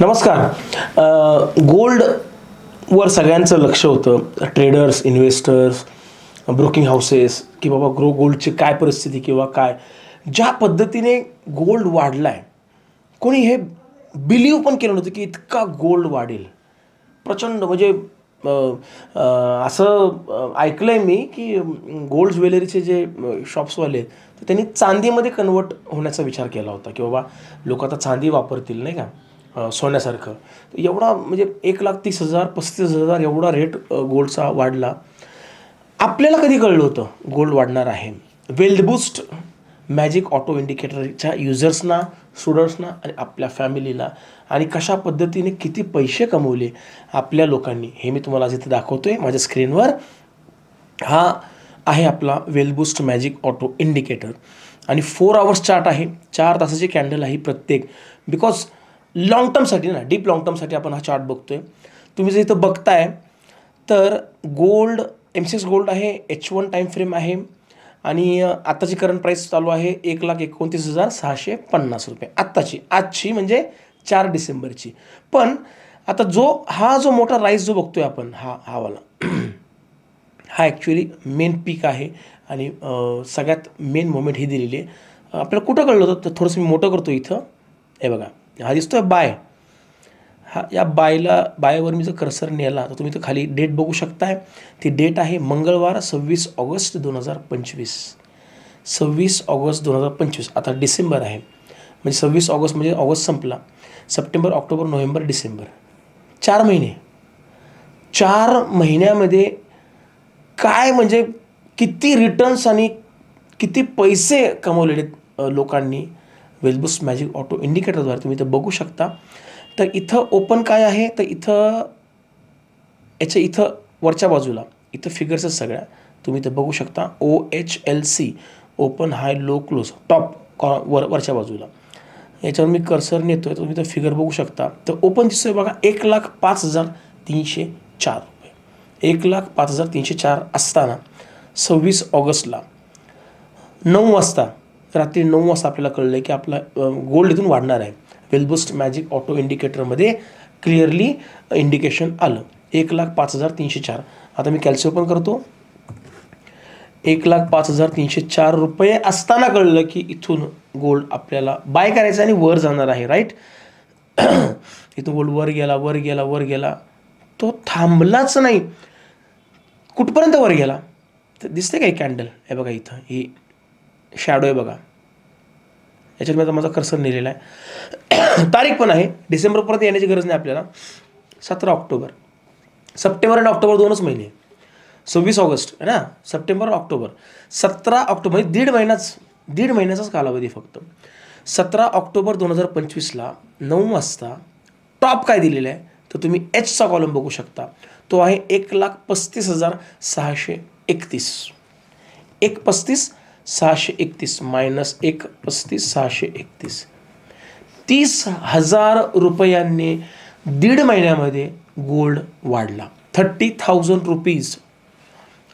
नमस्कार. गोल्डवर सगळ्यांचं लक्ष होतं. ट्रेडर्स इन्व्हेस्टर्स ब्रोकिंग हाऊसेस की बाबा ग्रो गोल्डची काय परिस्थिती किंवा काय? ज्या पद्धतीने गोल्ड वाढला आहे कोणी हे बिलीव पण केलं नव्हतं की इतका गोल्ड वाढेल. प्रचंड म्हणजे असं ऐकलं आहे मी की गोल्ड ज्वेलरीचे जे शॉप्सवाले आहेत तर त्यांनी चांदीमध्ये कन्वर्ट होण्याचा विचार केला होता की बाबा लोक आता चांदी वापरतील नाही का? सोन्यासारखं. तर एवढा म्हणजे एक लाख तीस हजार पस्तीस हजार एवढा रेट गोल्डचा वाढला. आपल्याला कधी कळलं होतं गोल्ड वाढणार आहे? वेल्डबुस्ट मॅजिक ऑटो इंडिकेटरच्या युजर्सना स्टुडंट्सना आणि आपल्या फॅमिलीला आणि कशा पद्धतीने किती पैसे कमवले आपल्या लोकांनी? हे मी तुम्हाला आज इथे दाखवतो आहे माझ्या स्क्रीनवर हा आहे आपला वेलबूस्ट मॅजिक ऑटो इंडिकेटर आणि फोर आवर्स चार्ट आहे. चार तासाची कॅन्डल आहे प्रत्येक. बिकॉज लॉंग टर्मसाठी ना डीप लॉंग टर्मसाठी आपण हा चार्ट बघतोय. तुम्ही जर इथं बघताय तर gold M C S gold आहे एच वन टाईम फ्रेम आहे आणि आत्ताची करंट प्राईस चालू आहे एक लाख एकोणतीस हजार सहाशे पन्नास रुपये. आत्ताची आजची म्हणजे चार डिसेंबरची. पण आता जो हा जो मोठा राईस जो बघतोय आपण हा हावाला हा ॲक्च्युली मेन पीक आहे आणि सगळ्यात मेन मोमेंट ही दिलेली आहे. आपल्याला कुठं कळलं होतं? तर थोडंसं मी मोठं करतो इथं. हे बघा. हा दिसतोय बाय. हा या बायला बायवर मी जर कर्सर नेला तर तुम्ही तर खाली डेट बघू शकताय. ती डेट आहे मंगळवार सव्वीस ऑगस्ट दोन हजार पंचवीस. सव्वीस ऑगस्ट दोन हजार पंचवीस आता डिसेंबर आहे. म्हणजे सव्वीस ऑगस्ट म्हणजे ऑगस्ट संपला. September October November December. चार महिने. चार महिन्यामध्ये काय म्हणजे किती रिटर्न्स आणि किती पैसे कमवलेले आहेत, लोकांनी? वेलबुस मॅजिक ऑटो इंडिकेटरद्वारे तुम्ही ते बघू शकता. तर इथं ओपन काय आहे? तर इथं याच्या इथं वरच्या बाजूला इथं फिगर्सच सगळ्या. तुम्ही ते बघू शकता. O H L C open high low close top कॉ वर वरच्या बाजूला. याच्यावर मी कर्सर नेतो आहे तुम्ही इथं फिगर बघू शकता. तर ओपन दिसतोय बघा एक लाख पाच हजार तीनशे चार रुपये. एक लाख पाच हजार तीनशे चार असताना सव्वीस ऑगस्टला नऊ वाजता रात्री नऊ वाजता आपल्याला कळलं आहे की आपला गोल्ड इथून वाढणार आहे. वेलबुस्ट मॅजिक ऑटो इंडिकेटरमध्ये क्लिअरली इंडिकेशन आलं. एक लाख पाच हजार तीनशे चार. आता मी कॅल्सी ओपन करतो. एक लाख पाच हजार तीनशे चार रुपये असताना कळलं की इथून गोल्ड आपल्याला बाय करायचं आणि वर जाणार आहे राईट इथून गोल्ड वर गेला वर गेला वर गेला. तो थांबलाच नाही. कुठपर्यंत वर गेला? तर दिसते काही कॅन्डल हे बघा इथं. ही शॅडो आहे बघा. याच्यात मी आता माझा कर्सर नेलेला आहे. तारीख पण आहे. डिसेंबरपर्यंत येण्याची गरज नाही आपल्याला. सतरा ऑक्टोबर. सप्टेंबर आणि ऑक्टोबर दोनच महिने सव्वीस ऑगस्ट आहे ना? September October. सतरा ऑक्टोबर म्हणजे दीड महिनाच दीड महिन्याचाच कालावधी फक्त. सतरा ऑक्टोबर दोन हजार पंचवीसला नऊ वाजता टॉप काय दिलेलं आहे? तर तुम्ही एचचा कॉलम बघू शकता. तो आहे एक लाख पस्तीस हजार सहाशे एकतीस. एक पस्तीस सहाशे एकतीस मायनस एक पस्तीस सहाशे एकतीस. तीस हजार रुपयांनी दीड महिन्यामध्ये गोल्ड वाढला. थर्टी थाउजंड रुपीज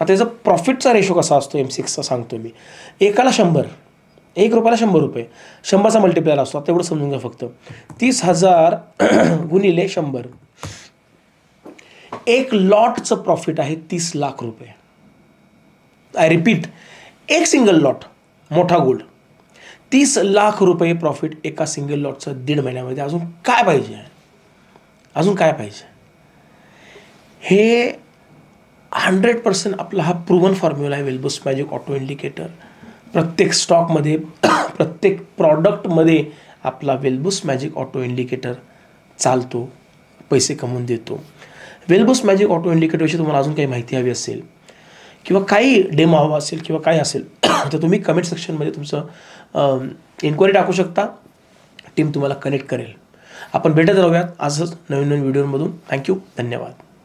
आता याचा प्रॉफिटचा रेशो कसा असतो एम सिक्सचा सांगतो मी. एकाला शंभर एक रुपयाला शंभर रुपये. शंभरचा मल्टिप्लायर असतो आता एवढं समजून घ्या फक्त. तीस हजार गुणिले शंभर. एक लॉटचं प्रॉफिट आहे तीस लाख रुपये. आय रिपीट एक सिंगल लॉट मोठा गोल्ड तीस लाख रुपये प्रॉफिट एका सिंगल लॉटचं दीड महिन्यामध्ये. अजून काय पाहिजे? अजून काय पाहिजे? हे हंड्रेड पर्सेंट आपला हा प्रूवन फॉर्म्युला आहे वेलबुस मॅजिक ऑटो इंडिकेटर प्रत्येक स्टॉकमध्ये प्रत्येक प्रॉडक्टमध्ये आपला वेलबुस मॅजिक ऑटो इंडिकेटर चालतो पैसे कमवून देतो. वेलबुस मॅजिक ऑटो इंडिकेटरविषयी तुम्हाला अजून काही माहिती हवी असेल किंवा काही डेमो हवा असेल किंवा काय असेल तर तुम्ही कमेंट सेक्शनमध्ये तुमचं इन्क्वायरी टाकू शकता. टीम तुम्हाला कनेक्ट करेल. आपण भेटत राहूयात आजच नवीन नवीन व्हिडिओमधून थँक्यू धन्यवाद.